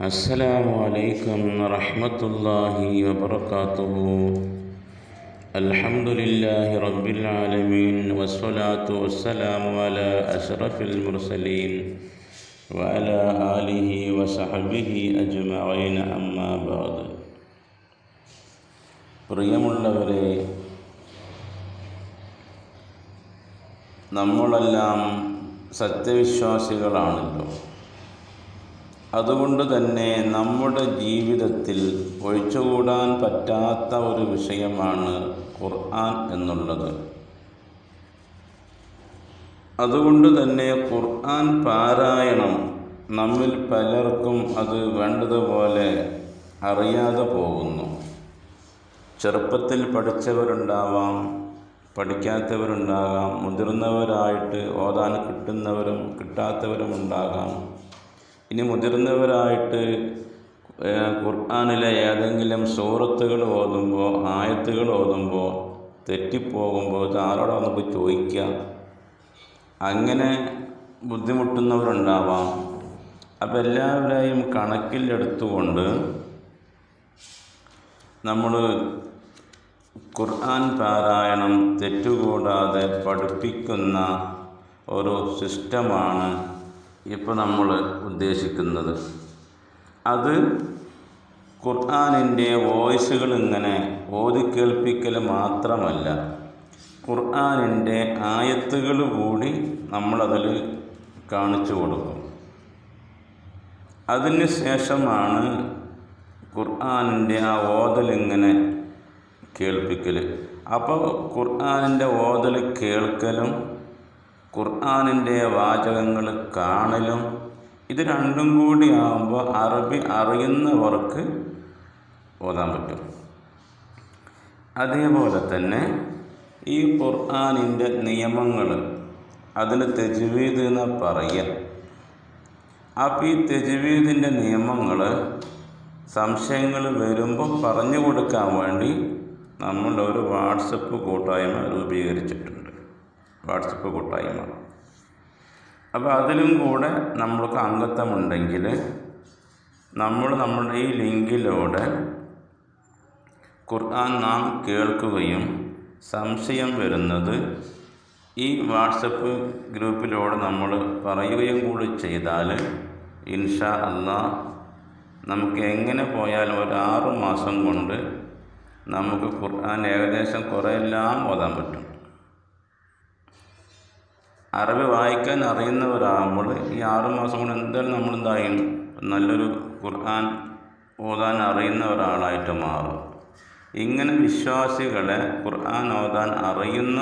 السلام عليكم ورحمة الله وبركاته الحمد لله رب العالمين والصلاة والسلام على أشرف المرسلين وعلى آله وصحبه أجمعين أما بعد പ്രിയമുള്ളവരെ നമ്മളെല്ലാം സത്യവിശ്വാസികളാണല്ലോ അതുകൊണ്ട് തന്നെ നമ്മുടെ ജീവിതത്തിൽ ഒഴിച്ചുകൂടാൻ പറ്റാത്ത ഒരു വിഷയമാണ് ഖുർആൻ എന്നുള്ളത്. അതുകൊണ്ട് തന്നെ ഖുർആൻ പാരായണം നമ്മിൽ പലർക്കും അത് വേണ്ടതുപോലെ അറിയാതെ പോകുന്നു. ചെറുപ്പത്തിൽ പഠിച്ചവരുണ്ടാവാം പഠിക്കാത്തവരുണ്ടാകാം മുതിർന്നവരായിട്ട് ഓതാൻ കിട്ടുന്നവരും കിട്ടാത്തവരും ഉണ്ടാകാം. ഇനി മുതിർന്നവരായിട്ട് ഖുർആാനിലെ ഏതെങ്കിലും സൂറത്തുകൾ ഓതുമ്പോൾ ആയത്തുകൾ ഓതുമ്പോൾ തെറ്റിപ്പോകുമ്പോൾ ആരോടാ നമുക്ക് ചോദിക്കുക അങ്ങനെ ബുദ്ധിമുട്ടുന്നവരുണ്ടാവാം. അപ്പം എല്ലാവരെയും കണക്കിലെടുത്തുകൊണ്ട് നമ്മൾ ഖുർആൻ പാരായണം തെറ്റുകൂടാതെ പഠിപ്പിക്കുന്ന ഒരു സിസ്റ്റമാണ് ഇപ്പോൾ നമ്മൾ ഉദ്ദേശിക്കുന്നത് അത് ഖുർആാനിന്റെ വോയിസുകൾ ഇങ്ങനെ ഓതിക്കേൽപ്പിക്കൽ മാത്രമല്ല ഖുർആാനിന്റെ ആയത്തുകൾ കൂടി നമ്മളതിൽ കാണിച്ചു കൊടുക്കും. അതിന് ശേഷമാണ് ഖുർആാനിന്റെ ആ ഓതൽ ഇങ്ങനെ കേൾപ്പിക്കൽ അപ്പോൾ ഖുർആാനിന്റെ ഓതൽ കേൾക്കലും ഖുർആാനിന്റെ വാചകങ്ങൾ കാണലും ഇത് രണ്ടും കൂടി ആകുമ്പോൾ അറബി അറിയുന്നവർക്ക് ഓതാൻ പറ്റും. അതേപോലെ തന്നെ ഈ ഖുർആാനിന്റെ നിയമങ്ങൾ അതിന് തെജുവീദ് എന്ന് പറയുക അപ്പോൾ ഈ തെജുവീദിന്റെ നിയമങ്ങൾ സംശയങ്ങൾ വരുമ്പോൾ പറഞ്ഞു കൊടുക്കാൻ വേണ്ടി നമ്മൾ ഒരു വാട്സപ്പ് കൂട്ടായ്മ രൂപീകരിച്ചിട്ടുണ്ട്. വാട്സപ്പ് കൂട്ടായ്മ. അപ്പോൾ അതിലും കൂടെ നമ്മൾക്ക് അംഗത്വമുണ്ടെങ്കിൽ നമ്മൾ നമ്മുടെ ഈ ലിങ്കിലൂടെ ഖുർആൻ നാം കേൾക്കുകയും സംശയം വരുന്നത് ഈ വാട്സപ്പ് ഗ്രൂപ്പിലൂടെ നമ്മൾ പറയുകയും കൂടി ചെയ്താൽ ഇൻഷാ അല്ലാ നമുക്ക് എങ്ങനെ പോയാലും ഒരു ആറു മാസം കൊണ്ട് നമുക്ക് ഖുർആൻ ഏകദേശം കുറേ എല്ലാം ഓതാൻ പറ്റും. അറബി വായിക്കാൻ അറിയുന്നവരാകുമ്പോൾ ഈ ആറു മാസം കൊണ്ട് എന്തായാലും നമ്മൾ എന്തായും നല്ലൊരു ഖുർആൻ ഓതാൻ അറിയുന്ന ഒരാളായിട്ട് മാറും. ഇങ്ങനെ വിശ്വാസികളെ ഖുർആൻ ഓതാൻ അറിയുന്ന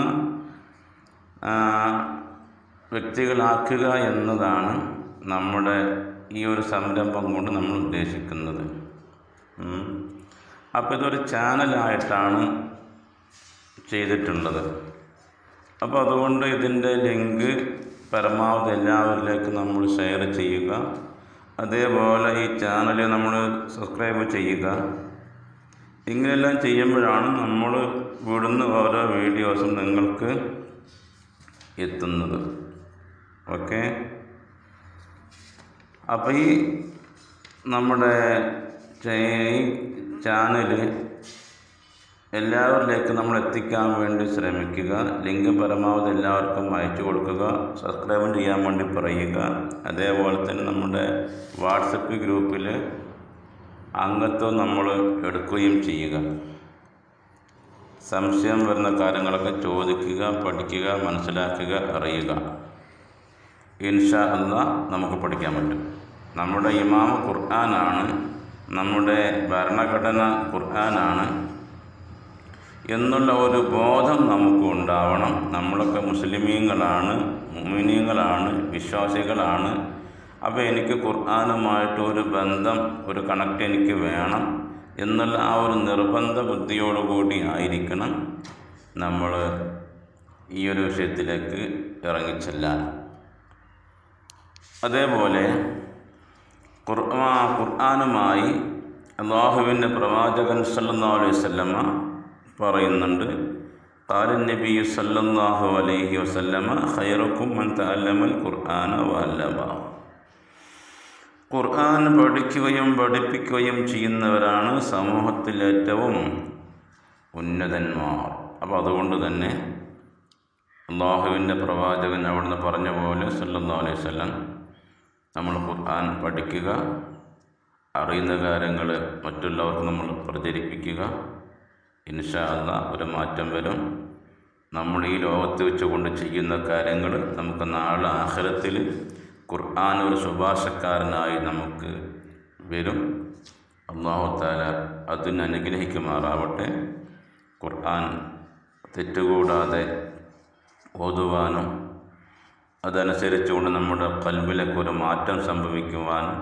വ്യക്തികളാക്കുക എന്നതാണ് നമ്മുടെ ഈ ഒരു സംരംഭം കൊണ്ട് നമ്മൾ ഉദ്ദേശിക്കുന്നത്. അപ്പോൾ ഇതൊരു ചാനലായിട്ടാണ് ചെയ്തിട്ടുള്ളത്. അപ്പോൾ അതുകൊണ്ട് ഇതിന്റെ ലിങ്ക് പരമാവധി എല്ലാവരിലേക്കും നമ്മൾ ഷെയർ ചെയ്യുക. അതേപോലെ ഈ ചാനൽ നമ്മൾ സബ്സ്ക്രൈബ് ചെയ്യുക. ഇങ്ങനെയെല്ലാം ചെയ്യുമ്പോഴാണ് നമ്മൾ വിടുന്ന ഓരോ വീഡിയോസും നിങ്ങൾക്ക് എത്തുന്നത്. ഓക്കെ അപ്പോൾ ഈ നമ്മുടെ ചാനൽ എല്ലാവരിലേക്കും നമ്മൾ എത്തിക്കാൻ വേണ്ടി ശ്രമിക്കുക ലിങ്ക് പരമാവധി എല്ലാവർക്കും അയച്ചു കൊടുക്കുക സബ്സ്ക്രൈബ് ചെയ്യാൻ വേണ്ടി പറയുക. അതേപോലെ തന്നെ നമ്മുടെ വാട്സപ്പ് ഗ്രൂപ്പിൽ അംഗത്വം നമ്മൾ എടുക്കുകയും ചെയ്യുക. സംശയം വരുന്ന കാര്യങ്ങളൊക്കെ ചോദിക്കുക പഠിക്കുക മനസ്സിലാക്കുക അറിയുക. ഇൻഷാ അല്ല നമുക്ക് പഠിക്കാൻ പറ്റും. നമ്മുടെ ഇമാമ ഖുർആനാണ് നമ്മുടെ ഭരണഘടന ഖുർആനാണ്. എന്നുള്ള ഒരു ബോധം നമുക്ക് ഉണ്ടാവണം. നമ്മളൊക്കെ മുസ്ലിമീങ്ങളാണ് മുമിനീങ്ങളാണ് വിശ്വാസികളാണ്. അപ്പോൾ എനിക്ക് ഖുർആാനുമായിട്ട് ഒരു ബന്ധം ഒരു കണക്റ്റ് എനിക്ക് വേണം എന്നുള്ള ആ ഒരു നിർബന്ധ ബുദ്ധിയോടുകൂടി ആയിരിക്കണം നമ്മൾ ഈ ഒരു വിഷയത്തിലേക്ക് ഇറങ്ങിച്ചെല്ലാൻ അതേപോലെ ഖുർആാനുമായി അള്ളാഹുവിന്റെ പ്രവാചകൻ സല്ലാ അലൈഹി പറയുന്നുണ്ട്. ഖൈറുക്കും മൻ തഅല്ലമൽ ഖുർആന വഅല്ലമ. ഖുർആൻ പഠിക്കുകയും പഠിപ്പിക്കുകയും ചെയ്യുന്നവരാണ് സമൂഹത്തിൽ ഏറ്റവും ഉന്നതന്മാർ. അപ്പോൾ അതുകൊണ്ട് തന്നെ അള്ളാഹുവിന്റെ പ്രവാചകൻ അവിടുന്ന് പറഞ്ഞ പോലെ സല്ലല്ലാഹു അലൈഹി വസല്ലം നമ്മൾ ഖുർആൻ പഠിക്കുക അറിയുന്ന കാര്യങ്ങൾ മറ്റുള്ളവർക്ക് നമ്മൾ പ്രചരിപ്പിക്കുക ഇൻഷാ അല്ലാ ഒരു മാറ്റം വരും. നമ്മൾ ഈ ലോകത്ത് വെച്ചുകൊണ്ട് ചെയ്യുന്ന കാര്യങ്ങൾ നമുക്ക് നാളെ ആഖിറത്തിൽ ഖുർആൻ ഒരു ശുപാർശക്കാരനായി നമുക്ക് വരും. അള്ളാഹു താല അതിന് അനുഗ്രഹിക്കുമാറാവട്ടെ. ഖുർആൻ തെറ്റുകൂടാതെ ഓതുവാനും അതനുസരിച്ചുകൊണ്ട് നമ്മുടെ കൽബിലൊക്കെ ഒരു മാറ്റം സംഭവിക്കുവാനും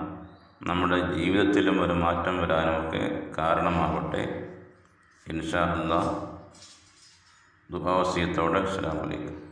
നമ്മുടെ ജീവിതത്തിലും ഒരു മാറ്റം വരാനുമൊക്കെ കാരണമാവട്ടെ. ഇൻഷാ അല്ലാ ദുഭാവസ്യത്തോടെ അസ്സലാമു അലൈക്കും.